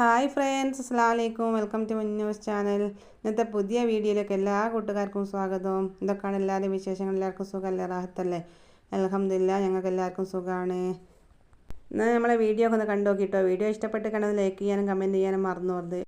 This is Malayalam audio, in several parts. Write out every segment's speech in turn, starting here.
ഹായ് ഫ്രണ്ട്സ് അസ്സാം വലൈക്കും വെൽക്കം ടു ന്യൂസ് ചാനൽ ഇന്നത്തെ പുതിയ വീഡിയോയിലേക്ക് എല്ലാ കൂട്ടുകാർക്കും സ്വാഗതം. ഇതൊക്കെയാണ് എല്ലാവരും വിശേഷങ്ങൾ. എല്ലാവർക്കും സുഖമല്ലേ റാഹത്തല്ലേ? അലഹമില്ല ഞങ്ങൾക്ക് എല്ലാവർക്കും സുഖമാണ് എന്നാൽ നമ്മളെ വീഡിയോ ഒക്കെ ഒന്ന് കണ്ടു നോക്കിയിട്ടോ വീഡിയോ ഇഷ്ടപ്പെട്ട് കണ്ടത് ലൈക്ക് ചെയ്യാനും കമന്റ് ചെയ്യാനും മറന്നു പോകരുത്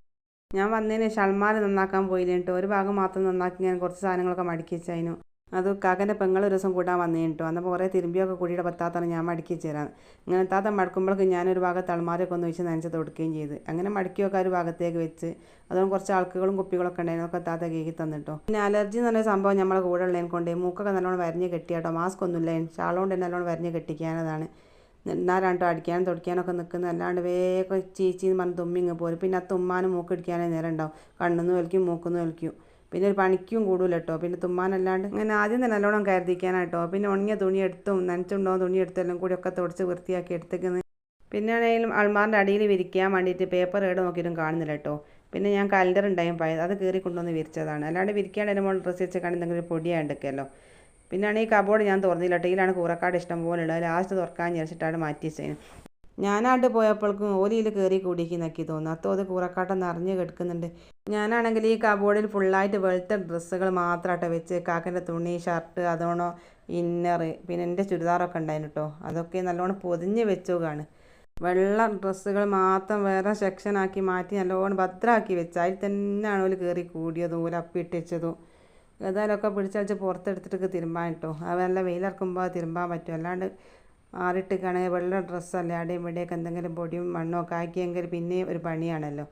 ഞാൻ വന്നതിന് ഷൾമാർ നന്നാക്കാൻ പോയില്ല കേട്ടോ. ഒരു ഭാഗം മാത്രം നന്നാക്കി ഞാൻ കുറച്ച് സാധനങ്ങളൊക്കെ മടക്കി വെച്ചതിനു. അത് കാക്കന്റെ പെങ്ങൾ ഒരു ദിവസം കൂട്ടാൻ വന്നു കേട്ടോ അന്നപ്പോൾ കുറേ തിരുമ്പിയൊക്കെ കൂടിയുടെ പത്താത്താണ് ഞാൻ മടക്കി ചേരാൻ. ഇങ്ങനെ താത്ത മടക്കുമ്പോഴേക്കും ഞാനൊരു ഭാഗത്ത് അൾമാരൊക്കെ ഒന്ന് വെച്ച് നനച്ച് തൊടുക്കുകയും ചെയ്ത്. അങ്ങനെ മടക്കിയൊക്കെ ഒരു ഭാഗത്തേക്ക് വെച്ച് അതുകൊണ്ട് കുറച്ച് ആൾക്കുകളും കുപ്പികളൊക്കെ ഉണ്ടായിരുന്നു. ഒക്കെ താത്ത കേക്കി തന്നിട്ടോ പിന്നെ അലർജി എന്ന് പറഞ്ഞ സംഭവം നമ്മളെ കൂടെ ഉള്ളതിനെ കൊണ്ട് മൂക്കൊക്കെ നല്ലോണം വരഞ്ഞ് കെട്ടിയാട്ടോ മാസ്ക് ഒന്നുമില്ല ഷാളുകൊണ്ട് തന്നെ നല്ലോണം വരഞ്ഞ് കെട്ടിക്കാനതാണ്. എന്നാലാണ്ടോ അടിക്കാനും തുടയ്ക്കാനൊക്കെ നിൽക്കുന്നത് അല്ലാണ്ട് വേഗം ചീച്ചി പറഞ്ഞ് തുമ്മിങ്ങ് പോരും. പിന്നെ ആ തുമ്മാനും മൂക്കടിക്കാനേ നേരം ഉണ്ടാവും. കണ്ണെന്ന് വലിക്കും മൂക്കുന്നു വലിക്കും. പിന്നെ ഒരു പണിക്കും കൂടുതൽ കേട്ടോ പിന്നെ തുമ്മാനല്ലാണ്ട് അങ്ങനെ ആദ്യം തന്നെ നല്ലോണം കരുതിക്കാനാട്ടോ പിന്നെ ഉണങ്ങിയ തുണി എടുത്തും നനച്ചുണ്ടോ തുണി എടുത്തെല്ലാം കൂടി ഒക്കെ തുടച്ച് വൃത്തിയാക്കി എടുത്തേക്കുന്നത് പിന്നെ ആണെങ്കിലും അൾമാറിന്റെ അടിയിൽ വിരിക്കാൻ വേണ്ടിയിട്ട് പേപ്പർ ഏട് നോക്കിയിട്ടും കാണുന്നില്ല കേട്ടോ പിന്നെ ഞാൻ കലണ്ടർ ഉണ്ടായും പഴയത്. അത് കീറി കൊണ്ടുവന്ന് വിരിച്ചതാണ്. അല്ലാണ്ട് വിരിക്കാണ്ട് എന്റെ മോൾ ഡ്രസ്സ് വെച്ച് കാണുന്ന പൊടിയാണ് എടുക്കുമല്ലോ പിന്നെ ആണെങ്കിൽ ഈ കബോർഡ് ഞാൻ തുറന്നില്ല ഇതിലാണ് കൂറക്കാട് ഇഷ്ടം പോലെ ഉള്ളത്. ലാസ്റ്റ് തുറക്കാൻ വിചാരിച്ചിട്ടാണ് മാറ്റി ഞാനാണ്ട് പോയപ്പോഴേക്കും ഓലിയിൽ കയറി കൂടിക്കുന്നൊക്കെ തോന്നുന്നു. അത്തോ അത് കൂറക്കാട്ടം നിറഞ്ഞ് കിടക്കുന്നുണ്ട്. ഞാനാണെങ്കിൽ ഈ കബോർഡിൽ ഫുള്ളായിട്ട് വെളുത്ത ഡ്രസ്സുകൾ മാത്രമായിട്ട് വെച്ച് കാക്കന്റെ തുണി ഷർട്ട് അതോണോ ഇന്നർ പിന്നെ എന്റെ ചുരിദാറൊക്കെ ഉണ്ടായിരുന്നു കേട്ടോ അതൊക്കെ നല്ലോണം പൊതിഞ്ഞ് വെച്ചോക്കാണ്. വെള്ള ഡ്രസ്സുകൾ മാത്രം വേറെ സെക്ഷനാക്കി മാറ്റി നല്ലോണം ഭദ്രമാക്കി വെച്ച് അതിൽ തന്നെയാണ് ഓൽ കയറി കൂടിയതും ഓല അപ്പിട്ട് വെച്ചതും. ഒക്കെ പിടിച്ചടിച്ച് പുറത്തെടുത്തിട്ട് തിരുമ്പാൻ കേട്ടോ അത് നല്ല വെയിലിറക്കുമ്പോൾ തിരുമ്പാൻ പറ്റും. അല്ലാണ്ട് ആറിട്ടിക്കാണെങ്കിൽ വെള്ള ഡ്രസ്സല്ലേ അവിടെയും ഇവിടെയൊക്കെ എന്തെങ്കിലും പൊടിയും മണ്ണോ ഒക്കെ ആക്കിയെങ്കിൽ പിന്നെയും ഒരു പണിയാണല്ലോ.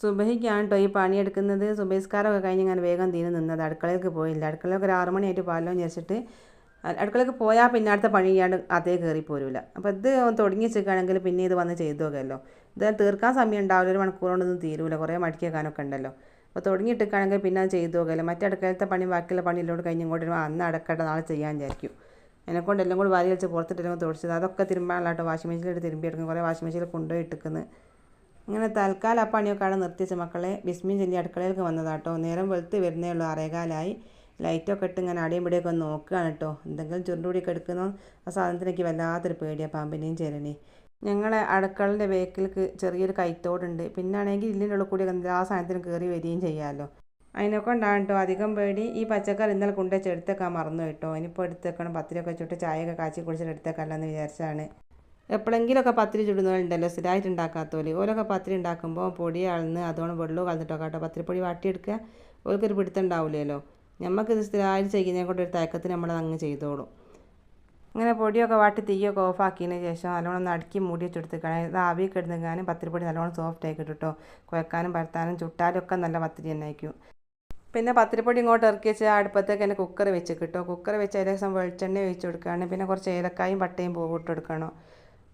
സുബഹിക്കാണ് കേട്ടോ ഈ പണിയെടുക്കുന്നത്. സുബഹിസ്കാരമൊക്കെ കഴിഞ്ഞ് ഞാൻ വേഗം തീരെ നിന്നത്. അടുക്കളയിലേക്ക് പോയില്ല. അടുക്കളയിലൊക്കെ ഒരു ആറ് മണിയായിട്ട് പാലോ വിചാരിച്ചിട്ട് അടുക്കളയ്ക്ക് പോയാൽ പിന്നെ അടുത്ത പണി ചെയ്യാണ്ട് അതേ കയറി പോരില്ല അപ്പോൾ ഇത് തുടങ്ങി വെച്ചിരിക്കുകയാണെങ്കിൽ പിന്നെ ഇത് വന്ന് ചെയ്തു നോക്കുമല്ലോ ഇത് തീർക്കാൻ സമയം ഉണ്ടാവില്ല. ഒരു മണിക്കൂർ കൊണ്ടൊന്നും തീരൂല. കുറേ മടിക്കേക്കാനൊക്കെ ഉണ്ടല്ലോ. അപ്പോൾ തുടങ്ങിയിട്ടിരിക്കുകയാണെങ്കിൽ പിന്നെ അത് ചെയ്തു നോക്കുമല്ലോ മറ്റേ അടുക്കളത്തെ പണി ബാക്കിയുള്ള പണി എല്ലാം കഴിഞ്ഞ് ഇങ്ങോട്ട് അന്ന് അടക്കട്ടെ നാളെ ചെയ്യാൻ വിചാരിക്കും. എന്നെക്കൊണ്ട് എല്ലാം കൂടി വാരി വെച്ച് പുറത്തിട്ടിരുന്നു തുടച്ചത്. അതൊക്കെ തിരുമ്പാനുള്ള കേട്ടോ വാഷിംഗ് മെഷീനിലിട്ട് തിരുമ്പി എടുക്കുന്നു കുറേ വാഷിംഗ് മെഷീനിൽ കൊണ്ടുപോയി ഇട്ടിക്കുന്നത് ഇങ്ങനെ തൽക്കാലം ആ പണിയൊക്കെ അവിടെ നിർത്തിച്ച മക്കളെ ബിസ്മിൻ ചെല്ലി അടുക്കളയിലേക്ക് വന്നതാട്ടോ. നേരം വെളുത്ത് വരുന്നേ ഉള്ളൂ. അറേകാലായി ലൈറ്റൊക്കെ ഇട്ട് ഇങ്ങനെ അടിയും പിടിയൊക്കെ ഒന്ന് നോക്കുകയാണ് കേട്ടോ. എന്തെങ്കിലും ചുരുണ്ടുപിടിയൊക്കെ എടുക്കുന്നോ ആ സാധനത്തിനൊക്കെ വല്ലാത്തൊരു പേടിയാണ് പാമ്പിനെയും ചേരനെയും ഞങ്ങളെ അടുക്കളന്റെ വേക്കിലേക്ക് ചെറിയൊരു കൈത്തോടുണ്ട്. പിന്നെ ആണെങ്കിൽ ഇതിന്റെ ഉള്ളിൽ കൂടി ആ സാധനത്തിന് കയറി വരികയും ചെയ്യാമല്ലോ അതിനെ കൊണ്ടാണ് കേട്ടോ അധികം പേടി. ഈ പച്ചക്കറി ഇന്നലെ കൊണ്ടുവച്ച് എടുത്തേക്കാൻ മറന്നു കേട്ടോ. ഇനിയിപ്പോൾ എടുത്തേക്കണം. പത്തിരിയൊക്കെ ചുട്ട് ചായയൊക്കെ കാച്ചി കുടിച്ചിട്ട് എടുത്തേക്കല്ലെന്ന് വിചാരിച്ചാണ്. എപ്പോഴെങ്കിലുമൊക്കെ പത്തിരി ചുടുന്നവരുണ്ടല്ലോ സ്ഥിരമായിട്ട് ഉണ്ടാക്കാത്തോൽ ഓലൊക്കെ പത്തിരി ഉണ്ടാക്കുമ്പോൾ പൊടി അളന്ന് അതുകൊണ്ട് വെള്ളവും കളഞ്ഞിട്ടൊക്കെ കേട്ടോ പത്തിരിപ്പൊടി വാട്ടിയെടുക്കുക. ഓൽക്കൊരു പിടുത്തം ഉണ്ടാവില്ലല്ലോ നമുക്കിത് സ്ഥിരമായിട്ട് ചെയ്യുന്നതിനെ കൊണ്ട് ഒരു തയക്കത്തിന് നമ്മൾ അങ്ങ് ചെയ്തോളും. അങ്ങനെ പൊടിയൊക്കെ വാട്ടി തീയൊക്കെ ഓഫാക്കിയതിന് ശേഷം നല്ലോണം ഒന്ന് അടുക്കി മൂടി വെച്ചെടുത്തേക്കാണ്. ഇത് ആവിയൊക്കെ ഇടുന്നെക്കാനും പത്തിരിപ്പൊടി നല്ലോണം സോഫ്റ്റ് ആയി കിട്ടും കേട്ടോ കുഴക്കാനും പരത്താനും ചുട്ടാലും ഒക്കെ നല്ല പത്തിരി തന്നെ ആയിരിക്കും. പിന്നെ പത്തിരിപ്പൊടി ഇങ്ങോട്ട് ഇറക്കി വെച്ച് അടുപ്പത്തേക്ക് തന്നെ കുക്കർ വെച്ച് കിട്ടും കുക്കർ വെച്ച് ഏകദേശം വെളിച്ചെണ്ണ ഒഴിച്ച് കൊടുക്കുകയാണ്. പിന്നെ കുറച്ച് ഏലക്കായും പട്ടയും പൂവ് ഇട്ട് കൊടുക്കണം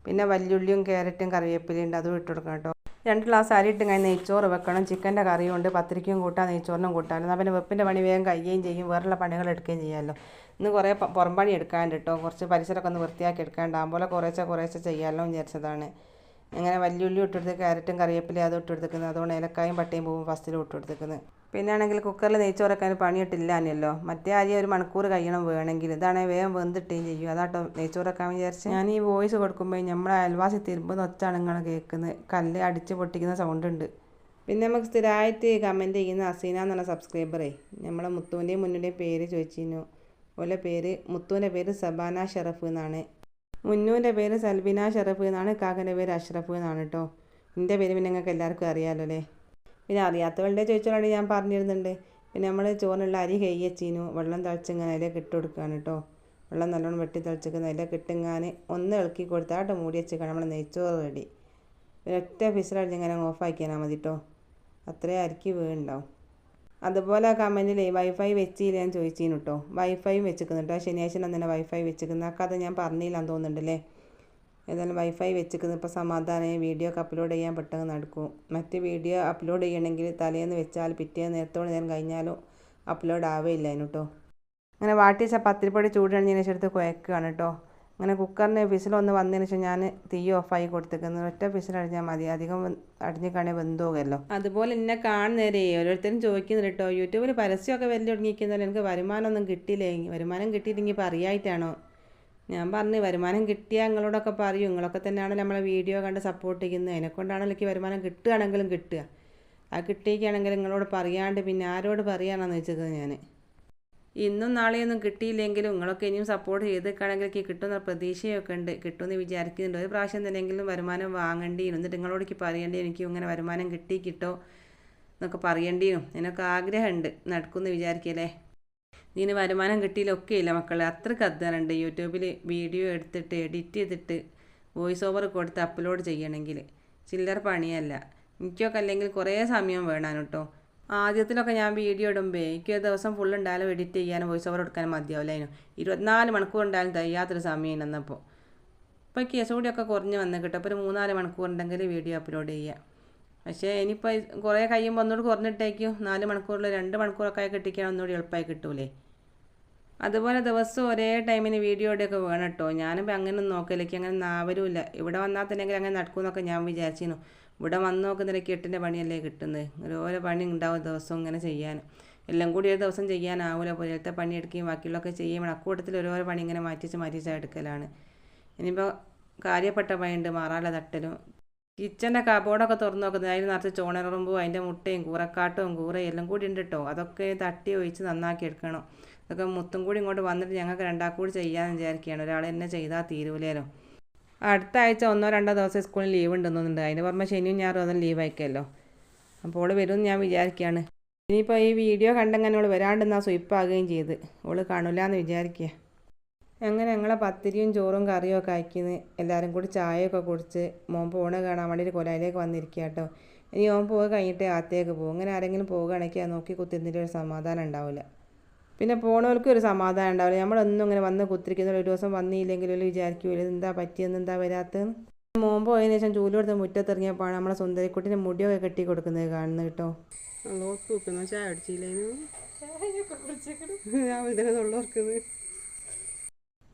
പിന്നെ വല്യുള്ളിയും ക്യാരറ്റും കറിവേപ്പിലയും ഉണ്ട്. അതും ഇട്ട് കൊടുക്കണം കേട്ടോ. രണ്ട് ഗ്ലാസ് അരി ഇട്ട് കഴിഞ്ഞ് നെയ്ച്ചോറ് വെക്കണം. ചിക്കന്റെ കറിയും ഉണ്ട് പത്തിരിക്കും കൂട്ടാം നെയ്ച്ചോറിനും കൂട്ടാം. എന്നാൽ പിന്നെ വെപ്പിന്റെ പണി വേഗം കഴിയുകയും ചെയ്യും. വേറെയുള്ള പണികൾ എടുക്കുകയും ചെയ്യാമല്ലോ. ഇന്ന് കുറേ പുറം പണി എടുക്കാണ്ട് കേട്ടോ. കുറച്ച് പരിസരമൊക്കെ ഒന്ന് വൃത്തിയാക്കി എടുക്കാണ്ടാകുമ്പോൾ കുറേശ്ശെ കുറേശ്ശെ ചെയ്യാമല്ലോ വിചാരിച്ചതാണ്. അങ്ങനെ വലിയുള്ളി ഇട്ടെടുത്ത് ക്യാരറ്റും കറിവേപ്പിലയും അതും ഇട്ടെടുത്തേക്കുന്നത് അതുകൊണ്ട് ഏലക്കായും പട്ടയും പൂവും ഫസ്റ്റിലും ഇട്ടെടുത്തേക്കുന്നത് പിന്നെ ആണെങ്കിൽ കുക്കറിൽ നെയ്ച്ചോറൊക്കെ പണിയിട്ടില്ല തന്നെയല്ലോ മറ്റേ അരി ഒരു മണിക്കൂർ കഴിയണം വേണമെങ്കിൽ. ഇതാണ് വേഗം വെന്തിട്ടുകയും ചെയ്യും. അതാട്ടോ നെയ്ച്ചോറൊക്കെ വിചാരിച്ച്. ഞാൻ ഈ വോയിസ് കൊടുക്കുമ്പോൾ നമ്മളെ അയൽവാസി തിരുമ്പുന്ന ഒച്ചാണ് നിങ്ങൾ കേൾക്കുന്നത് കല്ല് അടിച്ച് പൊട്ടിക്കുന്ന സൗണ്ട് ഉണ്ട്. പിന്നെ നമുക്ക് സ്ഥിരമായിട്ട് കമന്റ് ചെയ്യുന്ന അസീന എന്ന് പറഞ്ഞ സബ്സ്ക്രൈബറേ നമ്മളെ മുത്തുവിന്റെയും മുന്നിന്റെയും പേര് ചോദിച്ചിരുന്നു. ഓലെ പേര് മുത്തുവിന്റെ പേര് സബാന ഷറഫ് എന്നാണ്. മുന്നുവിന്റെ പേര് സൽബിന ഷറഫ് എന്നാണ് കാക്കന്റെ പേര് അഷ്റഫ് എന്നാണ് കേട്ടോ എന്റെ പേര് പിന്നെ നിങ്ങൾക്ക് എല്ലാവർക്കും അറിയാമല്ലോ അല്ലേ? പിന്നെ അറിയാത്തവളുടെ ചോദിച്ചോളാണ് ഞാൻ പറഞ്ഞിരുന്നുണ്ട്. പിന്നെ നമ്മൾ ചോറിനുള്ള അരി കയ്യച്ചീനു വെള്ളം തിളച്ചിങ്ങനെ അതിലേക്ക് ഇട്ട് കൊടുക്കുകയാണ് കേട്ടോ വെള്ളം നല്ലോണം വെട്ടി തിളച്ചിക്കുന്ന അതിലേക്ക് ഇട്ടിങ്ങാൻ ഒന്ന് ഇളക്കി കൊടുത്താട്ട് മൂടി വെച്ചേക്കാണ്. നമ്മൾ നെയ്ച്ചോറ് റെഡി. ഒറ്റ ഫിസിലടിച്ച് ഇങ്ങനെ ഓഫാക്കിയാൽ മതി കേട്ടോ അത്രയും അരിക്ക് വീണ്ടാവും അതുപോലെ ആ കമന്റിൽ വൈഫൈ വെച്ചില്ല ഞാൻ ചോദിച്ചു കേട്ടോ വൈഫൈ വെച്ചിരിക്കുന്നുണ്ട് ശനിയാഴ്ച തന്നെ വൈഫൈ വെച്ചിരിക്കുന്നു ആ കഥ ഞാൻ പറഞ്ഞില്ലാന്ന് തോന്നുന്നുണ്ടല്ലേ ഏതായാലും വൈഫൈ വെച്ചിരിക്കുന്നത് ഇപ്പോൾ സമാധാനമായി വീഡിയോ ഒക്കെ അപ്ലോഡ് ചെയ്യാൻ പെട്ടെന്ന് നടക്കും. മറ്റ് വീഡിയോ അപ്ലോഡ് ചെയ്യണമെങ്കിൽ തലേന്ന് വെച്ചാൽ പിറ്റേ നേരത്തോടെ ഞാൻ കഴിഞ്ഞാലും അപ്ലോഡ് ആവേയില്ല അതിന് കേട്ടോ അങ്ങനെ വാട്ടിച്ച പത്തിരിപ്പൊടി ചൂടാണ് ശേഷം എടുത്ത് കുഴക്കുകയാണ് കേട്ടോ അങ്ങനെ കുക്കറിന്റെ വിസിലൊന്ന് വന്നതിന് ശേഷം ഞാൻ തീ ഓഫായി കൊടുത്തേക്കുന്നത് ഒറ്റ വിസിൽ അടിഞ്ഞാൽ മതി. അധികം അടിഞ്ഞിക്കാണെങ്കിൽ വെന്ത് വെന്തോകല്ലോ അതുപോലെ എന്നെ കാണുന്നേരേ ഓരോരുത്തരും ചോദിക്കുന്നുണ്ട് കേട്ടോ. യൂട്യൂബിൽ പരസ്യമൊക്കെ വലിയ തുടങ്ങിയിരിക്കുന്നല്ലോ എനിക്ക് വരുമാനമൊന്നും കിട്ടിയില്ലേ? വരുമാനം കിട്ടിയില്ലെങ്കിൽ അറിയായിട്ടാണോ ഞാൻ പറഞ്ഞു വരുമാനം കിട്ടിയാൽ നിങ്ങളോടൊക്കെ പറയും. നിങ്ങളൊക്കെ തന്നെയാണ് നമ്മളെ വീഡിയോ കണ്ട് സപ്പോർട്ട് ചെയ്യുന്നത്. അതിനെക്കൊണ്ടാണല്ലോ എനിക്ക് വരുമാനം കിട്ടുകയാണെങ്കിലും കിട്ടുക. ആ കിട്ടിയൊക്കെയാണെങ്കിൽ നിങ്ങളോട് പറയാണ്ട് പിന്നെ ആരോട് പറയാനാണെന്ന് വെച്ചത് ഞാൻ ഇന്നും നാളെയൊന്നും കിട്ടിയില്ലെങ്കിലും നിങ്ങളൊക്കെ ഇനിയും സപ്പോർട്ട് ചെയ്തേക്കാണെങ്കിൽ കിട്ടുന്ന പ്രതീക്ഷയൊക്കെ ഉണ്ട്. കിട്ടുമെന്ന് വിചാരിക്കുന്നുണ്ട്. ഒരു പ്രാവശ്യം തന്നെയെങ്കിലും വരുമാനം വാങ്ങേണ്ടി എന്നിട്ട് നിങ്ങളോട് എനിക്ക് പറയേണ്ടി എനിക്ക് ഇങ്ങനെ വരുമാനം കിട്ടി കിട്ടോ എന്നൊക്കെ പറയേണ്ടിയും എനിക്ക് ആഗ്രഹമുണ്ട്. നടക്കുമെന്ന് വിചാരിക്കല്ലേ? നീന് വരുമാനം കിട്ടിയില്ലൊക്കെ ഇല്ല മക്കളെ. അത്രയ്ക്ക് അധ്വാനമുണ്ട്. യൂട്യൂബിൽ വീഡിയോ എടുത്തിട്ട് എഡിറ്റ് ചെയ്തിട്ട് വോയിസ് ഓവർ കൊടുത്ത് അപ്ലോഡ് ചെയ്യണമെങ്കിൽ. ചില്ലറ പണിയല്ല. എനിക്കൊക്കെ അല്ലെങ്കിൽ കുറേ സമയം വേണം കേട്ടോ. ആദ്യത്തിലൊക്കെ ഞാൻ വീഡിയോ ഇടുമ്പോൾ എനിക്ക് ദിവസം ഫുൾ ഉണ്ടായാലും എഡിറ്റ് ചെയ്യാനും വോയിസ് ഓവർ എടുക്കാനും മതിയാവില്ല അതിന് ഇരുപത്തിനാല് മണിക്കൂർ ഉണ്ടായാലും തയ്യാത്തൊരു സമയം എന്നപ്പോൾ ഇപ്പോൾ കേസ് കൂടിയൊക്കെ കുറഞ്ഞ് വന്ന് കിട്ടും. അപ്പോൾ ഒരു മൂന്നാൽ മണിക്കൂർ ഉണ്ടെങ്കിൽ വീഡിയോ അപ്ലോഡ് ചെയ്യുക പക്ഷേ ഇനിയിപ്പോൾ കുറേ കഴിയുമ്പോൾ ഒന്നുകൂടി കുറഞ്ഞിട്ടേക്കും. നാല് മണിക്കൂറിൽ രണ്ട് മണിക്കൂറൊക്കെ ആയി കിട്ടിക്കാൻ ഒന്നുകൂടി എളുപ്പമായി കിട്ടൂലേ. അതുപോലെ ദിവസം ഒരേ ടൈമിന് വീഡിയോ ഇടുകയൊക്കെ വേണം കേട്ടോ ഞാനിപ്പോൾ അങ്ങനെ നോക്കലേക്ക് അങ്ങനെ നാവരുമില്ല ഇവിടെ വന്നാൽ തന്നെ അങ്ങനെ നടക്കുമെന്നൊക്കെ ഞാൻ വിചാരിച്ചിരുന്നു. ഇവിടെ വന്ന് നോക്കുന്നില്ല എട്ടിന്റെ പണിയല്ലേ കിട്ടുന്നത്? ഓരോ പണി ഉണ്ടാവും ദിവസവും ഇങ്ങനെ ചെയ്യാൻ. എല്ലാം കൂടി ഒരു ദിവസം ചെയ്യാനാവില്ല പോലത്തെ പണി എടുക്കുകയും ബാക്കിയുള്ളതൊക്കെ ചെയ്യുമ്പോൾ അക്കൂട്ടത്തിൽ ഓരോരോ പണി ഇങ്ങനെ മാറ്റിച്ച് മാറ്റിച്ച് എടുക്കലാണ്. ഇനിയിപ്പോൾ കാര്യപ്പെട്ട പണിയുണ്ട്. മാറാല തട്ടലും. കിച്ചന്റെ കബോർഡൊക്കെ തുറന്ന് നോക്കുന്നത് അതിന് നിറച്ച് ചോണറുമ്പും അതിന്റെ മുട്ടയും കൂറക്കാട്ടും കൂറയും എല്ലാം കൂടി ഉണ്ട് കേട്ടോ അതൊക്കെ തട്ടി ഒഴിച്ച് നന്നാക്കി എടുക്കണം. അതൊക്കെ മുത്തും കൂടി ഇങ്ങോട്ട് വന്നിട്ട് ഞങ്ങൾക്ക് രണ്ടാക്കൂടി കൂടി ചെയ്യാമെന്ന് വിചാരിക്കുകയാണ്. ഒരാൾ എന്നെ ചെയ്താൽ തീരൂലല്ലോ അടുത്ത ആഴ്ച ഒന്നോ രണ്ടോ ദിവസം സ്കൂളിൽ ലീവ് ഉണ്ടെന്നുണ്ട്. അതിന് പുറമെ ശനിയും ഞായറും അതൊന്നും ലീവ് ആയിക്കല്ലോ അപ്പോൾ വരുമെന്ന് ഞാൻ വിചാരിക്കുകയാണ് ഇനിയിപ്പോൾ ഈ വീഡിയോ കണ്ടെങ്ങനെ ഓൾ വരാണ്ടെന്നാ സ്വയിപ്പാകുകയും ചെയ്ത്. ഓൾ കാണില്ലാന്ന് വിചാരിക്കുക അങ്ങനെ ഞങ്ങളെ പത്തിരിയും ചോറും കറിയും ഒക്കെ അയക്കുന്ന എല്ലാവരും കൂടി ചായയൊക്കെ കുടിച്ച് മോൻ പോണ കാണാൻ വേണ്ടി ഒരു കൊലയിലേക്ക് വന്നിരിക്കുക കേട്ടോ ഇനി ഓൻ പോയി കഴിഞ്ഞിട്ട് ആത്തേക്ക് പോകും അങ്ങനെ ആരെങ്കിലും പോകുകയാണെങ്കിൽ നോക്കി കുത്തിരുന്നിട്ട് ഒരു സമാധാനം ഉണ്ടാവില്ല പിന്നെ പോണവർക്ക് ഒരു സമാധാനം ഉണ്ടാവില്ല. നമ്മളൊന്നും ഇങ്ങനെ വന്ന് കുത്തിരിക്കുന്ന ഒരു ദിവസം വന്നില്ലെങ്കിൽ ഒരു വിചാരിക്കൂല. എന്താ പറ്റിയെന്ന് എന്താ വരാത്തതെന്ന് മോമ്പ് പോയതിനു ശേഷം ജോലി കൊടുത്ത് മുറ്റത്തിറങ്ങിയപ്പോഴാണ് നമ്മളെ സുന്ദരിക്കുട്ടിന്റെ മുടിയൊക്കെ കെട്ടി കൊടുക്കുന്നത് കാണുന്നത് കേട്ടോ. ചായ അടിച്ചില്ലേനു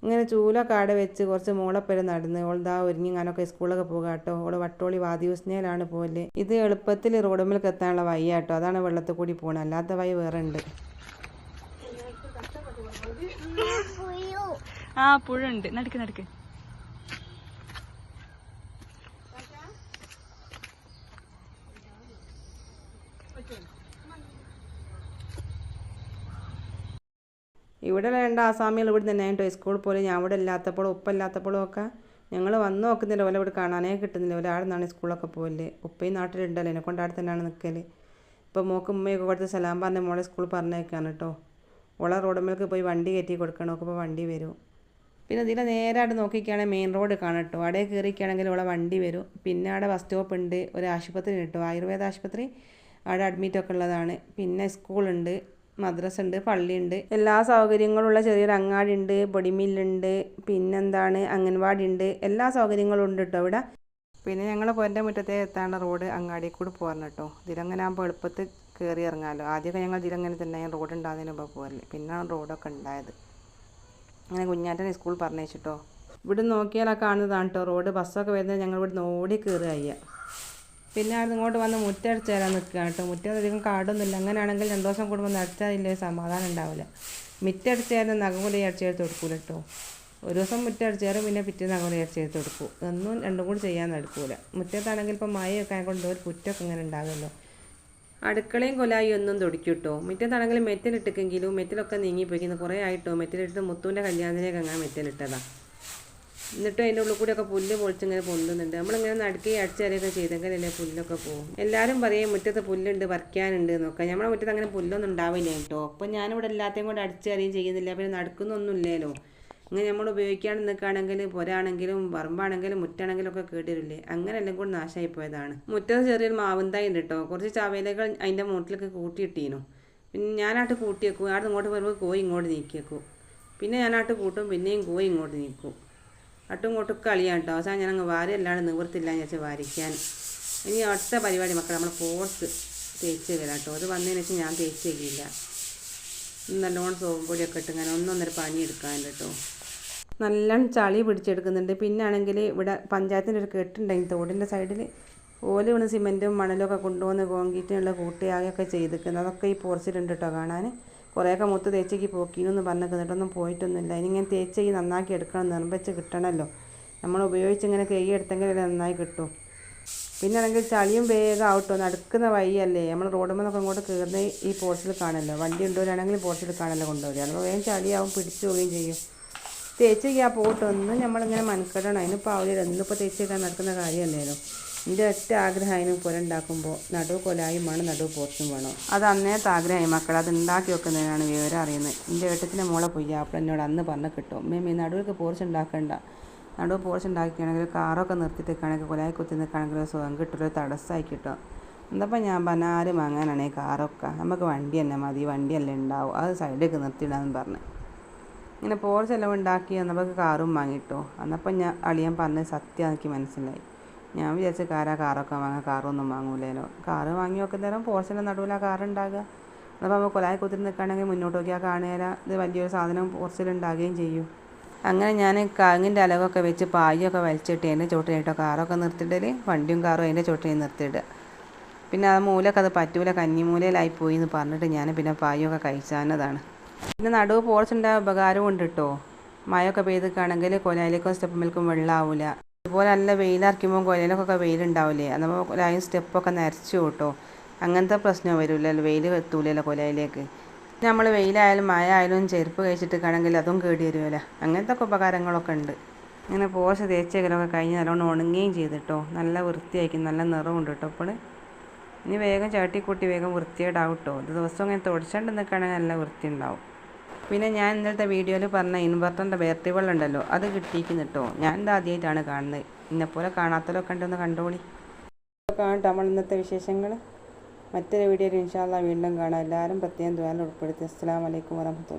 ഇങ്ങനെ ചൂലൊക്കെ ആടെ വെച്ച് കുറച്ച് മോളപ്പേരെ നടന്ന് ഓൾതാ ഒരുങ്ങി ഞാനൊക്കെ സ്കൂളൊക്കെ പോകാം കേട്ടോ. ഓൾ വട്ടോളി വാദിവസ്നയിലാണ് പോലെ ഇത് എളുപ്പത്തിൽ റോഡുമ്പിൽ എത്താനുള്ള വഴി കേട്ടോ. അതാണ് വെള്ളത്തിൽ കൂടി പോകണം അല്ലാത്ത വഴി വേറെ ഉണ്ട്. ആ പുഴ ഉണ്ട് നടക്ക് നടക്ക്. ഇവിടെ രണ്ട് ആസാമികൾ ഇവിടെ തന്നെ കേട്ടോ സ്കൂളിൽ പോലെ ഞാൻ ഇവിടെ ഇല്ലാത്തപ്പോഴും ഉപ്പല്ലാത്തപ്പോഴും ഒക്കെ ഞങ്ങൾ വന്ന് നോക്കുന്നില്ല. ഓല ഇവിടെ കാണാനേ കിട്ടുന്നില്ല. പോലെ ആടെ നിന്നാണ് സ്കൂളൊക്കെ പോകൽ ഉപ്പയും നാട്ടിലുണ്ടല്ലോ. എന്നെ കൊണ്ട് അവിടെ തന്നെയാണ് നിൽക്കൽ ഇപ്പോൾ മോക്ക് ഉമ്മയൊക്കെ കൊടുത്ത് സലാം പറഞ്ഞ മോളെ സ്കൂൾ പറഞ്ഞേക്കാണ് കേട്ടോ. ഓളെ റോഡുമ്മേലേക്ക് പോയി വണ്ടി കയറ്റി കൊടുക്കണം. നോക്കുമ്പോൾ വണ്ടി വരും. പിന്നെ ഇതിലെ നേരായിട്ട് നോക്കിക്കുകയാണെങ്കിൽ മെയിൻ റോഡ് കാണും കേട്ടോ. അവിടെ കയറിക്കുകയാണെങ്കിൽ ഇവിടെ വണ്ടി വരും. പിന്നെ അവിടെ ബസ് സ്റ്റോപ്പ് ഉണ്ട്. ഒരു ആശുപത്രി കേട്ടോ. ആയുർവേദ ആശുപത്രി. അവിടെ അഡ്മിറ്റൊക്കെ ഉള്ളതാണ്. പിന്നെ സ്കൂളുണ്ട് മദ്രസ ഉണ്ട് പള്ളിയുണ്ട് എല്ലാ സൗകര്യങ്ങളുള്ള ചെറിയൊരു അങ്ങാടി ഉണ്ട് പൊടിമില്ലുണ്ട് പിന്നെന്താണ് അംഗൻവാടി ഉണ്ട്. എല്ലാ സൗകര്യങ്ങളും ഉണ്ട് കേട്ടോ ഇവിടെ. പിന്നെ ഞങ്ങൾ പോരന്റെ മുറ്റത്തെ എത്താണ്ട് റോഡ് അങ്ങാടി കൂടി പോരണം കേട്ടോ. ഇതിലങ്ങനെ ആകുമ്പോൾ എളുപ്പത്തിൽ കയറി ഇറങ്ങാമല്ലോ ആദ്യമൊക്കെ ഞങ്ങൾ ഇതിലങ്ങനെ തന്നെ റോഡ് ഉണ്ടാകുന്നതിന് മുമ്പ് പോരൽ പിന്നാണ് റോഡൊക്കെ ഉണ്ടായത് അങ്ങനെ കുഞ്ഞാറ്റനെ സ്കൂൾ പറഞ്ഞേച്ചിട്ടോ ഇവിടെ നോക്കിയാൽ ആ കാണുന്നതാണ് കേട്ടോ റോഡ് ബസ്സൊക്കെ വരുന്നത് ഞങ്ങൾ ഇവിടെ ഓടി കയറുക പിന്നെ അവിടെ ഇങ്ങോട്ട് വന്ന് മുറ്റടിച്ച് തരാൻ നിൽക്കുകയാണ് കേട്ടോ മുറ്റം അധികം കാടൊന്നുമില്ല. അങ്ങനെയാണെങ്കിൽ രണ്ടു ദിവസം കൂടുമ്പോൾ ഇല്ലേ സമാധാനം ഉണ്ടാവില്ല. മുറ്റടിച്ച് തരുന്ന നഖമുലി അടിച്ചെടുത്ത് കൊടുക്കൂല കേട്ടോ ഒരു ദിവസം മുറ്റടിച്ച് തരും പിന്നെ പിറ്റേ നഖമുലി അടിച്ചെടുത്ത് കൊടുക്കും. ഒന്നും രണ്ടും കൂടി ചെയ്യാൻ നടക്കൂല. മുറ്റത്താണെങ്കിൽ ഇപ്പോൾ മഴയൊക്കെ ആയതുകൊണ്ട് ഒരു പുറ്റൊക്കെ ഇങ്ങനെ ഉണ്ടാകുമല്ലോ അടുക്കളയും കൊലായി ഒന്നും തൊടിക്കും മുറ്റം മുറ്റത്താണെങ്കിൽ മെറ്റലിട്ടിട്ടെങ്കിലും മെറ്റലൊക്കെ നീങ്ങിപ്പോയിക്കുന്നു. കുറേ ആയിട്ടോ. മെറ്റലിട്ട് മുത്തുവിന്റെ കല്യാണത്തിലേക്ക് അങ്ങനെ മെറ്റലിട്ടതാണ് എന്നിട്ട് അതിന്റെ ഉള്ളിൽ കൂടെയൊക്കെ പുല്ല് പൊളിച്ചിങ്ങനെ പൊന്തുന്നുണ്ട്. നമ്മളിങ്ങനെ നടുക്കി അടിച്ചറിയൊക്കെ ചെയ്തെങ്കിലല്ലേ പുല്ലൊക്കെ പോകും എല്ലാവരും പറയും മുറ്റത്ത് പുല്ലുണ്ട് പറിക്കാനുണ്ട് എന്നൊക്കെ. നമ്മുടെ മുറ്റത്ത് അങ്ങനെ പുല്ലൊന്നും ഉണ്ടാവില്ല കേട്ടോ അപ്പം ഞാനിവിടെ എല്ലാത്തെയും കൂടെ അടിച്ചറിയും ചെയ്യുന്നില്ല. പിന്നെ നടക്കുന്നൊന്നും ഇല്ലല്ലോ ഇങ്ങനെ നമ്മൾ ഉപയോഗിക്കാണ്ട് നിൽക്കുകയാണെങ്കിൽ പുരാണെങ്കിലും പറമ്പാണെങ്കിലും മുറ്റാണെങ്കിലും ഒക്കെ കേട്ടിരില്ലേ അങ്ങനെ എല്ലാം കൂടി നാശമായി പോയതാണ്. മുറ്റത്ത് ചെറിയൊരു മാവുന്തായി ഉണ്ട് കേട്ടോ കുറച്ച് ചവലകൾ അതിന്റെ മൂട്ടിലൊക്കെ കൂട്ടിയിട്ടീനു. പിന്നെ ഞാനാട്ട് കൂട്ടി വെക്കും അവിടെ ഇങ്ങോട്ട് വരുമ്പോൾ കോഴി ഇങ്ങോട്ട് നീക്കി വെക്കും പിന്നെ ഞാനാട്ട് കൂട്ടും പിന്നെയും കോഴി ഇങ്ങോട്ട് നീക്കും. അട്ടും ഇങ്ങോട്ടും കളിയാണ് കേട്ടോ അവസാനം ഞാനങ്ങ് വാരി അല്ലാണ്ട് നിവൃത്തില്ല എന്ന് വെച്ചാൽ വാരിക്കാൻ. ഇനി അടുത്ത പരിപാടി മക്കൾ നമ്മൾ പോർത്ത് തേച്ച് വരാം കേട്ടോ അത് വന്നതിന് വെച്ചാൽ ഞാൻ തേച്ച് വയ്ക്കില്ല നല്ലോണം സോപ്പും പൊടിയൊക്കെ ഇട്ട് ഇങ്ങനെ ഒന്നൊന്നര പനി കേട്ടോ നല്ലോണം ചളി പിടിച്ചെടുക്കുന്നുണ്ട്. പിന്നെ ആണെങ്കിൽ ഇവിടെ പഞ്ചായത്തിന്റെ ഒരു കെട്ടുണ്ടെങ്കിൽ തോടിന്റെ സൈഡിൽ ഓൽ വീണ് സിമെന്റും മണലും ഒക്കെ കൊണ്ടുവന്ന് കോൺക്രീറ്റിനുള്ള കൂട്ടിയാകെയൊക്കെ ചെയ്തിരിക്കുന്നത് അതൊക്കെ ഈ പോർച്ചിലുണ്ട് കേട്ടോ കാണാൻ കുറേയൊക്കെ മുത്ത് തേച്ചേക്ക് പോക്കീനൊന്നും പറഞ്ഞ് എന്നിട്ടൊന്നും പോയിട്ടൊന്നുമില്ല. ഇനിങ്ങനെ തേച്ചേക്ക് നന്നാക്കി എടുക്കണം നിർമ്മിച്ച് കിട്ടണമല്ലോ നമ്മൾ ഉപയോഗിച്ച് ഇങ്ങനെ കൈ എടുത്തെങ്കിലല്ലേ നന്നായി കിട്ടും. പിന്നെ ആണെങ്കിൽ ചളിയും വേഗം ആവട്ടോ നടക്കുന്ന വഴിയല്ലേ. നമ്മൾ റോഡ് നിന്നൊക്കെ ഇങ്ങോട്ട് കയറുന്ന ഈ പോർച്ചിൽ കാണല്ലോ. വണ്ടി ഉണ്ടോരാണെങ്കിൽ പോർച്ചിൽ കാണല്ലോ കൊണ്ടുവരിക. അപ്പോൾ വേഗം ചളിയാവും പിടിച്ചു പോവുകയും ചെയ്യും. തേച്ച് ആ പോട്ടൊന്നും നമ്മളിങ്ങനെ മനക്കെടണം. അതിന് ആവില്ല ഇന്നിപ്പോൾ തേച്ച് വെക്കാൻ നടക്കുന്ന കാര്യമല്ലേലോ? എന്റെ ഒറ്റ ആഗ്രഹം അതിന് പുര ഉണ്ടാക്കുമ്പോൾ നടുവ് കൊലായും വേണം നടുവ് പോർച്ചും വേണം. അത് അന്നേരത്തെ ആഗ്രഹമായി മക്കൾ അത് ഉണ്ടാക്കി വെക്കുന്നതിനാണ് വിവരം അറിയുന്നത്. എന്റെ വെട്ടത്തിന്റെ മോളെ പോയി അപ്പോൾ എന്നോട് അന്ന് പറഞ്ഞ് കിട്ടും. മേമി നടുവിലേക്ക് പോർച്ച് ഉണ്ടാക്കണ്ട. നടുവ് പോർച്ച് ഉണ്ടാക്കിയാണെങ്കിൽ കാറൊക്കെ നിർത്തിയിട്ട് നിൽക്കുകയാണെങ്കിൽ കൊലായി കുത്തി നിൽക്കുകയാണെങ്കിൽ സുഖം കിട്ടും ഒരു തടസ്സമായി കിട്ടും. എന്നപ്പോൾ ഞാൻ പറഞ്ഞ? ആരും വാങ്ങാനാണ് കാറൊക്കെ. നമുക്ക് വണ്ടി തന്നെ മതി വണ്ടിയല്ലേ ഉണ്ടാവും. അത് സൈഡിലേക്ക് നിർത്തിയിടാന്ന് പറഞ്ഞു. ഇങ്ങനെ പോർ ചിലവുണ്ടാക്കി നമുക്ക് കാറും വാങ്ങിട്ടോ. അന്നപ്പം ഞാൻ അളിയൻ പറഞ്ഞത് സത്യം എനിക്ക് മനസ്സിലായി. ഞാൻ വിചാരിച്ച കാറാ കാറൊക്കെ വാങ്ങാം കാറൊന്നും വാങ്ങൂലേനോ. കാറ് വാങ്ങി വെക്കുന്നേരം പോർച്ചിന്റെ നടുവിൽ ആ കാറുണ്ടാകുക അപ്പോൾ നമ്മൾ കൊലായി കുത്തിരി നിൽക്കുകയാണെങ്കിൽ മുന്നോട്ട് നോക്കിയാൽ കാണുകയില്ല ഇത് വലിയൊരു സാധനം പോർച്ചിലുണ്ടാകുകയും ചെയ്യും. അങ്ങനെ ഞാൻ കാങ്ങിന്റെ അലകൊക്കെ വെച്ച് പായൊക്കെ വലിച്ചിട്ട് എന്റെ ചോട്ടിലിട്ടോ കാറൊക്കെ നിർത്തിയിടൽ വണ്ടിയും കാറും അതിന്റെ ചോട്ടിൽ നിർത്തിയിടുക. പിന്നെ ആ മൂലൊക്കെ അത് പറ്റൂല കന്നിമൂലയിലായി പോയി എന്ന് പറഞ്ഞിട്ട് ഞാൻ പിന്നെ പായൊക്കെ കഴിച്ചാനതാണ് പിന്നെ നടുവ് പോർച്ചിന്റെ ഉപകാരം ഉണ്ട് കേട്ടോ മഴയൊക്കെ പെയ്തിക്കാണെങ്കിൽ കൊലയിലേക്കും സ്റ്റെപ്പ് മിൽക്കും വെള്ളമാവില്ല അതുപോലെ നല്ല വെയിലറക്കുമ്പോൾ കൊലയിലൊക്കെ വെയിലുണ്ടാവില്ലേ അപ്പോൾ കൊലയും സ്റ്റെപ്പൊക്കെ നരച്ചു കേട്ടോ അങ്ങനത്തെ പ്രശ്നം വരില്ലല്ലോ വെയിൽ എത്തൂലല്ലോ കൊലയിലേക്ക്. നമ്മൾ വെയിലായാലും മഴ ആയാലും ചെരുപ്പ് കഴിച്ചിട്ടാണെങ്കിൽ അതും കേടി വരുമല്ലോ അങ്ങനത്തെ ഒക്കെ ഉപകാരങ്ങളൊക്കെ ഉണ്ട്. ഇങ്ങനെ പോഷ തേച്ചേക്കലൊക്കെ കഴിഞ്ഞ് നല്ലോണം ഉണങ്ങുകയും ചെയ്തിട്ടോ നല്ല വൃത്തിയായിരിക്കും. നല്ല നിറമുണ്ട് കേട്ടോ അപ്പോൾ ഇനി വേഗം ചാട്ടിക്കൂട്ടി വേഗം വൃത്തിയേടാവും കേട്ടോ ഇത് ദിവസം ഇങ്ങനെ തുടച്ചുകൊണ്ട് നിൽക്കുകയാണെങ്കിൽ നല്ല വൃത്തി ഉണ്ടാവും പിന്നെ ഞാൻ ഇന്നലത്തെ വീഡിയോയിൽ പറഞ്ഞ ഇൻവെർട്ടറിന്റെ ബാറ്ററി വെള്ളം ഉണ്ടല്ലോ അത് കിട്ടിയിരിക്കുന്നു കേട്ടോ ഞാൻ ഇത് ആദ്യമായിട്ടാണ് കാണുന്നത്. ഇന്നെപ്പോലെ കാണാത്തലൊക്കെ ഉണ്ടെന്ന് കണ്ടോളി. കാണട്ടെ നമ്മൾ ഇന്നത്തെ വിശേഷങ്ങൾ മറ്റൊരു വീഡിയോയിൽ ഇൻഷാല്ല വീണ്ടും കാണാം. എല്ലാവരും പ്രത്യേകം ദ്വാരം ഉൾപ്പെടുത്തി. അസ്സാം വലൈക്കും വരഹമത്തുള്ള